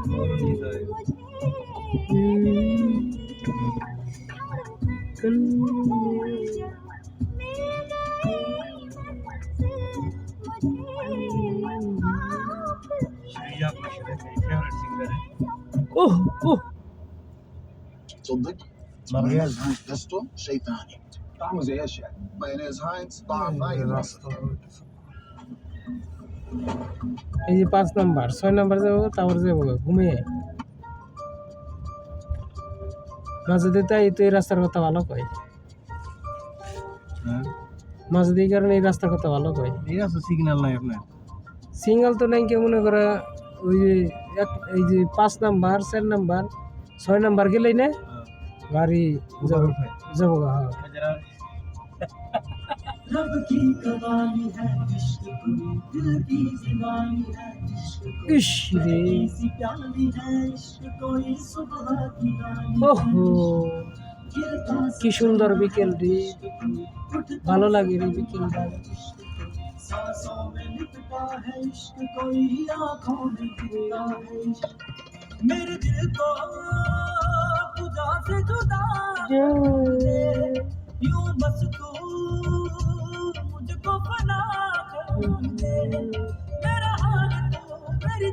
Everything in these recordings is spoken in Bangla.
Şey yapmış efendim, Oh, oh. تصدق؟ مارياج هاينز بيستو شيء ثاني طعمه زي ايش يعني؟ مايونيز هاينز طعم ماي এই যে পাঁচ নাম্বার ছয় নাম্বার যাব তারপর যাব ঘুমিয়ে। মাঝে দিয়ে তাই তো এই রাস্তার কথা ভালো কয়। হ্যাঁ? মাঝে দিয়ে কারণে এই রাস্তার কথা ভালো কয়। এই রাস্তা সিগন্যাল নাই আপনার। সিঙ্গেল তো নাই কেউ মনে করে ওই যে এক এই যে পাঁচ নাম্বার চার নাম্বার ছয় নাম্বার গেলেই না গাড়ি যাব যাব হ্যাঁ। जरा रब की कवाली है इश्क कोई दिल की दीवानी है इश्क कोई ইস রে सी प्याली है इश्क कोई सुबह की रानी ওহো गिरता কি সুন্দর বিকেল রে उठता ভালো লাগে রে বিকেলটা सांसों में लिपटा है इश्क कोई आंखों में गिरता है इश्क मेरे दिल को खुदा से जुदा कर दे यूं बस तू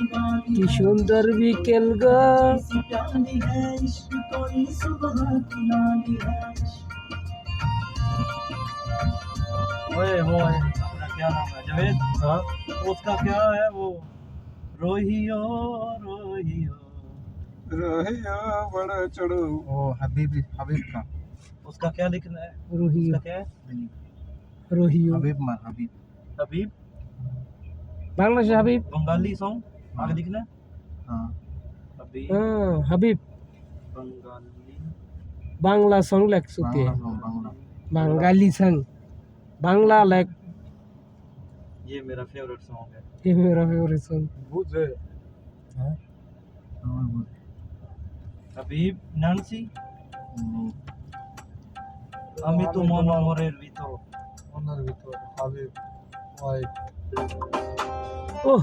কি है সুন্দর বিকেল গো सी प्याली है इश्क कोई सुबह की लाली है ओए वो है अपना क्या नाम है जावेद हाँ उसका क्या है वो रोहियो रोहियो रोहिया बड़ा चढ़ो वो हबीब हबीब का उसका क्या लिखना है রোহিও उसका क्या है রোহিও हबीब मान हबीब हबीब বাংলাদেশে হাবিব बंगाली सॉन्ग आगे लिखना है हाँ हबीब হ্যাঁ হাবিব बंगाली বাংলা সং লেখছুতে बांग्ला song, बांग्ला বাঙালি সং বাংলা লেখ ये मेरा फेवरेट सॉन्ग है ये मेरा फेवरेट सॉन्ग বুঝে हाँ हबीब नानसी আমি তো মনোহরের ভিতর ওনার ভিতর হাবিব ওয়াইফ ओह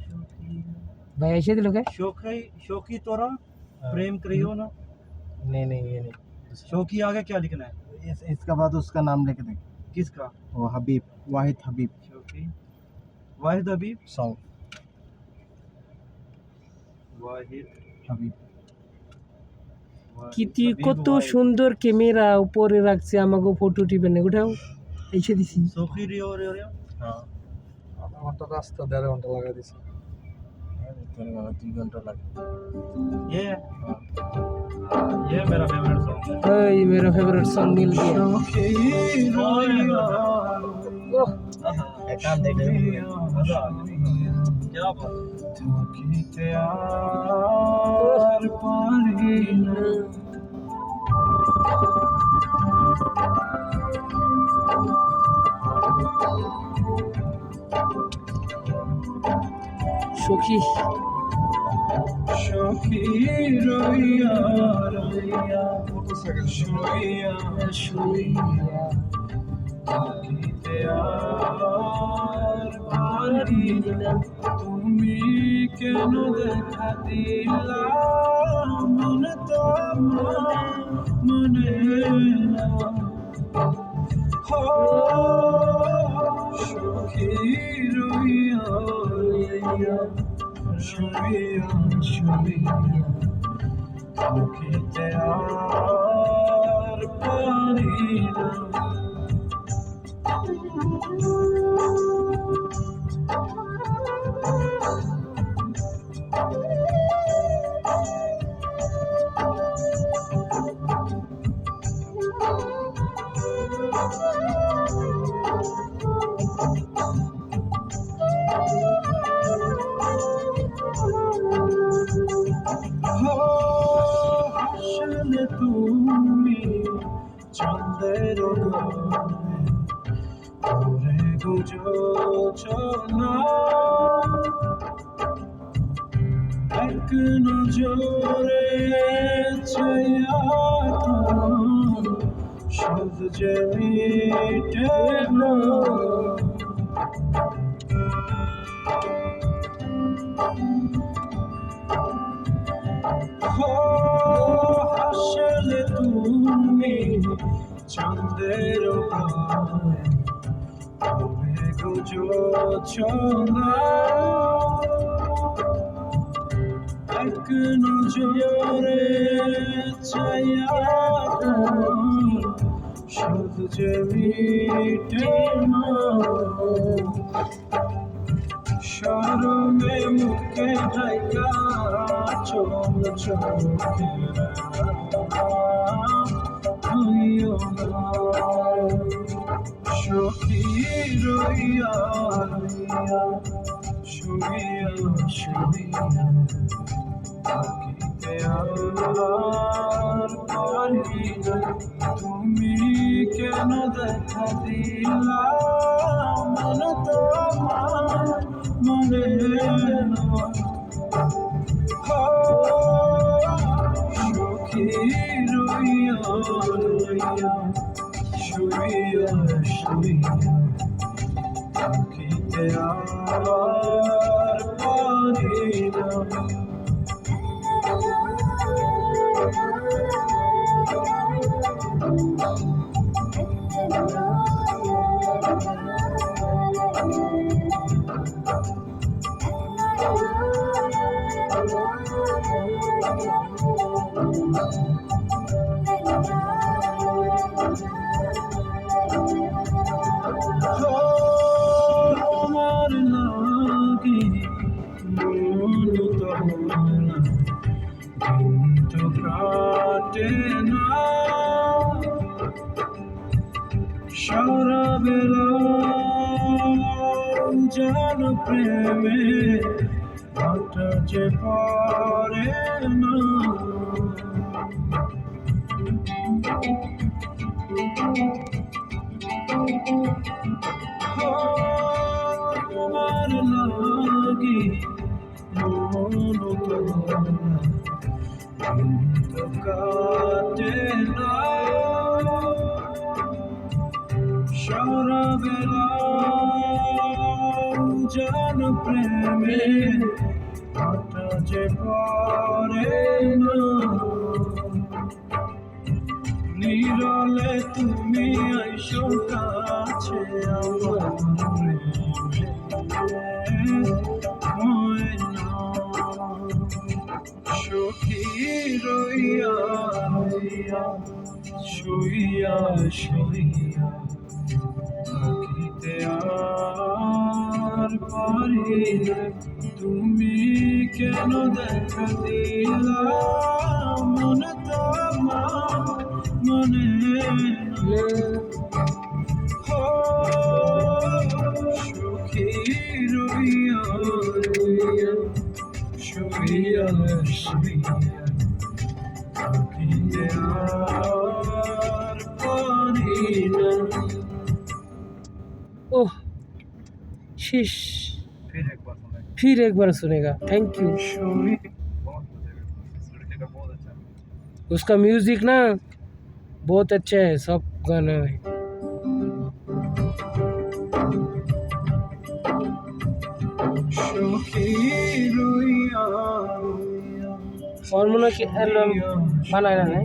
ভাই এসে দিল কে शोकी शोकी तोरा प्रेम करियो ना नहीं नहीं ये नहीं शोकी आगे क्या लिखना है इस, इसका बाद उसका नाम लिख दे किसका वो हबीब वाहिद हबीब शोकी वाहिद हबीब सॉन्ग वाहिद हबीब वाहिद কিতি हबीब কত वाहिद। সুন্দর ক্যামেরা উপরে রাখছে আমাকে ফটো টিপেন উঠাও এসে দিছি शोकी रियो रियो रियो हाँ আধা ঘন্টা রাস্তা দেড় ঘন্টা লাগা দিছে तीन घंटा लगे ये? हाँ, ये मेरा फेवरेट सॉन्ग है। ये मेरा फेवरेट सॉन्ग मिल गया। Thank you. সখী। সখী রইয়া রইয়া শুইয়া তুমি কেন দেখা দিলা? মনে তো মনে সখী রইয়া রইয়া শুইয়া শুইয়া থাকিতে আর পারি না চন্দ্রের ঘরে গুজোচনা। এক নজরে ছায়া সব যে মিটে না চন্দ্রের গায়ে গুজোছনা এক নজরে ছায়া শুধু না শরমে মুখে ঢাকা চোখে হইও না সখী রইয়া শুইয়া শুইয়া থাকিতে আর পারি না তুমি কেন দেখা দিলা? মন প্রেমে হাটা যে পারে না। আমার লাগি কাটে না। সারা বেলা জান প্রেমে, কাটা যে পারে না। নিরলে তুমি আইসো কাছে আমার সখী রইয়া, শুইয়া শুইয়া, থাকিতে আর পারি না তুমি কেন দেখা দিলা মনে তোমার মনে शीश। फिर एक बार सुनेगा। फिर एक बार सुनेगा। थैंक यू उसका म्यूज़िक ना बहुत अच्छा है सब गाना है। और मना की एल्बम बना रहा है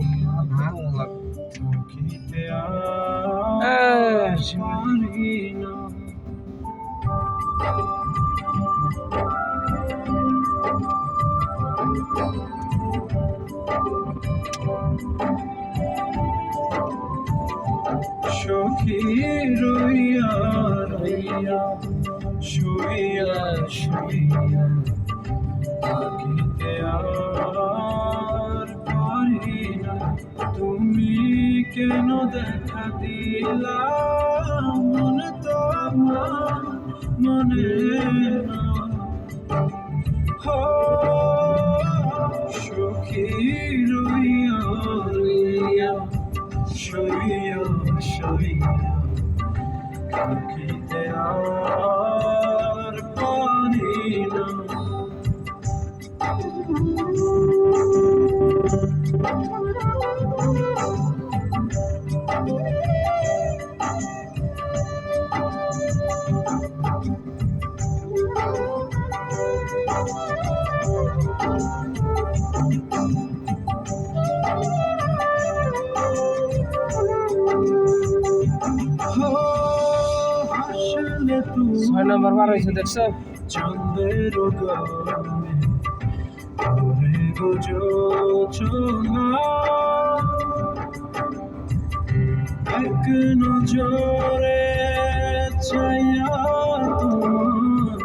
সখী রইয়া রইয়া শুইয়া শুইয়া না তুমি কেন দেখা মন তো আমার মনে না সখী রইয়া রইয়া শুইয়া শুইয়া থাকিতে আর পারি না হো ছয় নম্বর বার হয়েছে দেখছ? চন্দ্রের এক নজরে ছায়া তোমার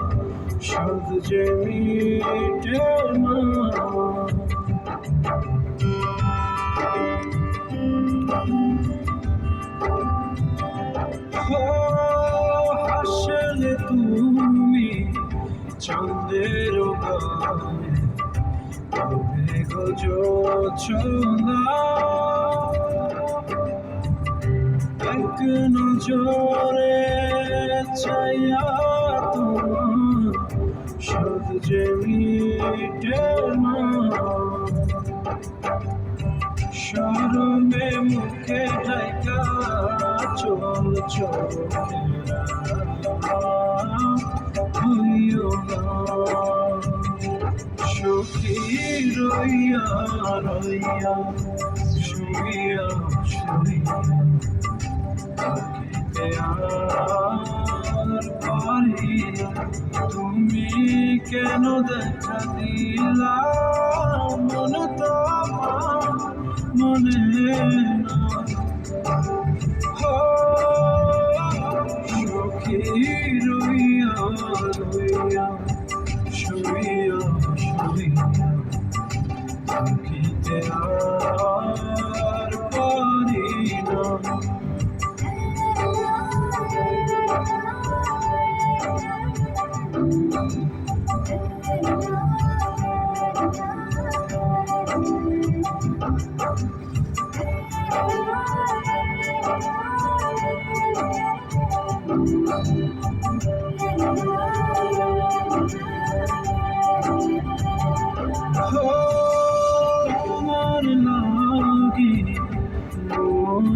সাদ যে মিটে না। এক নজরে চাইয়া তোমার সাদ যে মিটে না শরমে মুখে ঢাকা চল চল হইও রইয়া রইয়া শুইয়া শুইয়া থাকিতে আর তুমি কেন দেখা দিলা? মন তো মনে লাগি মন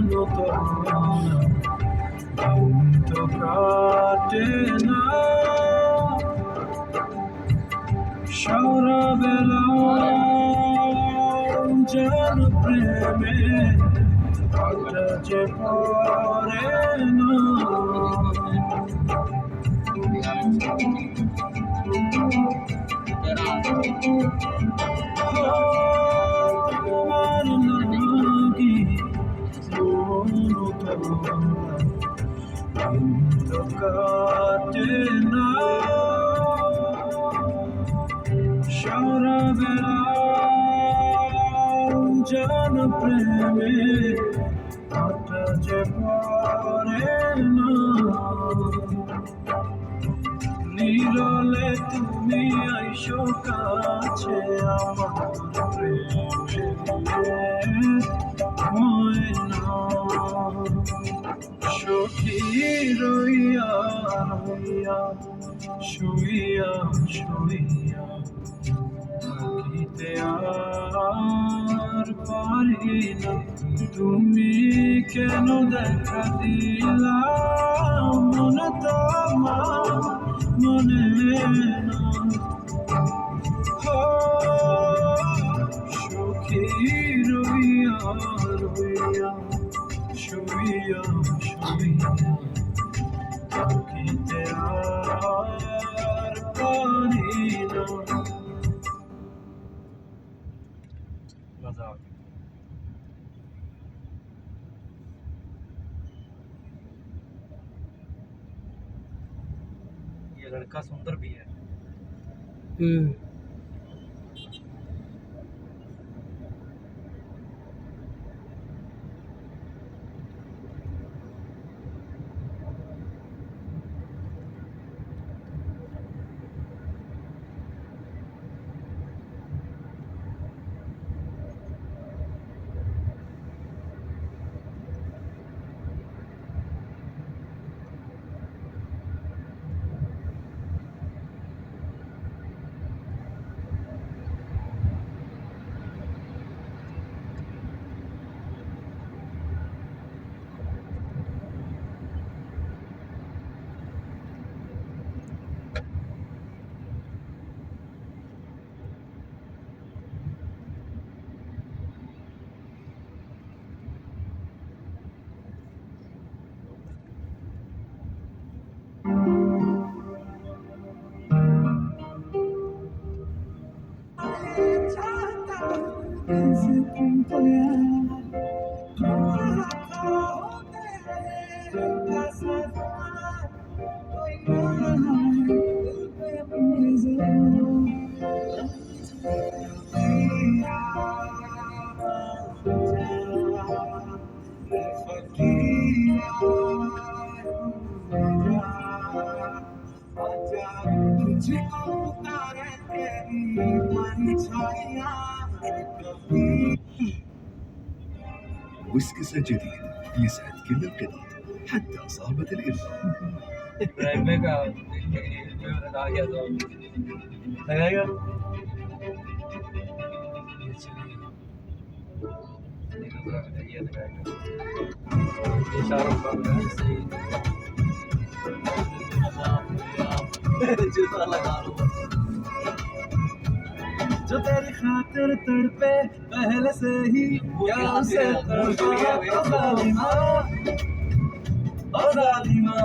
তো কাটে না সারা বেলা যেন প্রেমে যে পরে তো কাটে না সারা বেলা জান প্রেমে পারি না তুমি কেন দেখা দিলা? মনে তো মনে সুখী রইয়া রইয়া শুইয়া শুইয়া থাকিতে আর পারি 嗯。ويسكس الجديد يسعد كل القطط حتى أصابة الإرث सही जूता लगा लो जो तेरी खातिर तड़पे पहले से ही क्या उसे तड़पा ओ जालिमा ओ जालिमा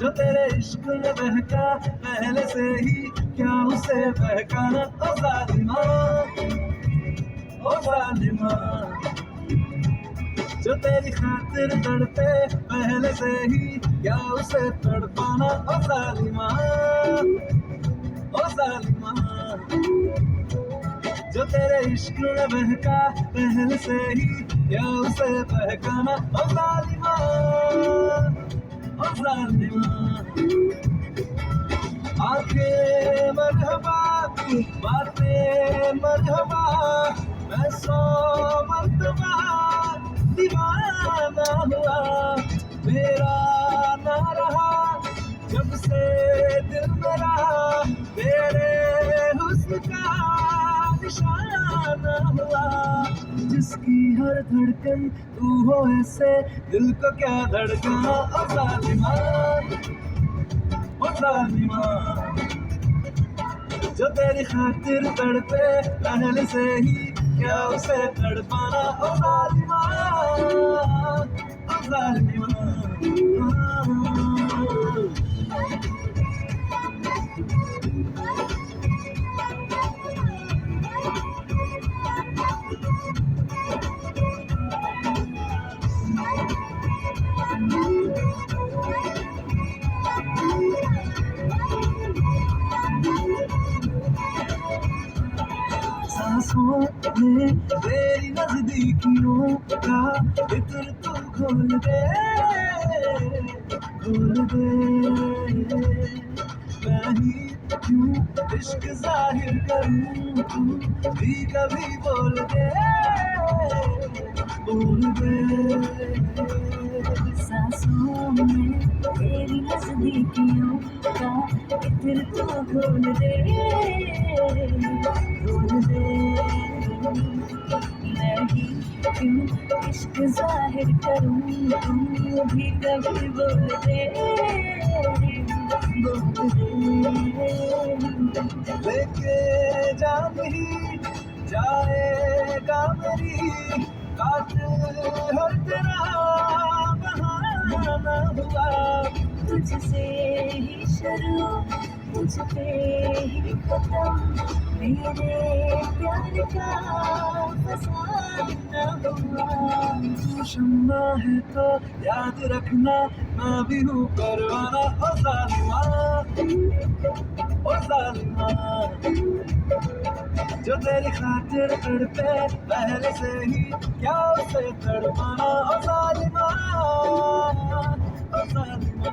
जो तेरे इश्क में बहका पहले से ही क्या उसे बहकाना ओ जालिमा जो तेरी खातिर तड़पे, पहले से ही क्या उसे तड़पाना ओ जालिमा ओ जालिमा जो तेरे इश्क में बहका, पहले से ही क्या उसे बहकाना? ओ जालिमा ओ जालिमा आँखें मरहबा, बातें मरहबा। मैं सौ मर्तबा दीवाना हुआ, मेरा ना जब से दिल मेरा तेरे हुस्न का निशाना हुआ, जिसकी हर धड़कन तू हो ऐसे, दिल को क्या धड़कना ओ जालिमा ओ जालिमा जो तेरी खातिर तड़पे, पहले से ही क्या उसे तड़पाना ओ जालिमा ओ जालिमा भी बोल दे। बोल दे। सांसों में तेरी नजदीकियों का इत्र तो घोल दे। घोल दे। मैं ही क्यों इश्क ज़ाहिर करूँ तू भी कभी बोल दे। बोल दे। लेके जा नहीं जाएगा मेरी कातिल हर तेरा बहाना हुआ तुझसे ही शुरू तुझ पे ही खत्म मेरे प्यार का फसाना हुआ तू शम्मा है तो याद रखना मैं भी हूँ परवाना ओ जालिमा ओ जालिमा जो तेरी खातिर तड़पे पहले से ही क्या उसे तड़पाना ओ जालिमा ओ जालिमा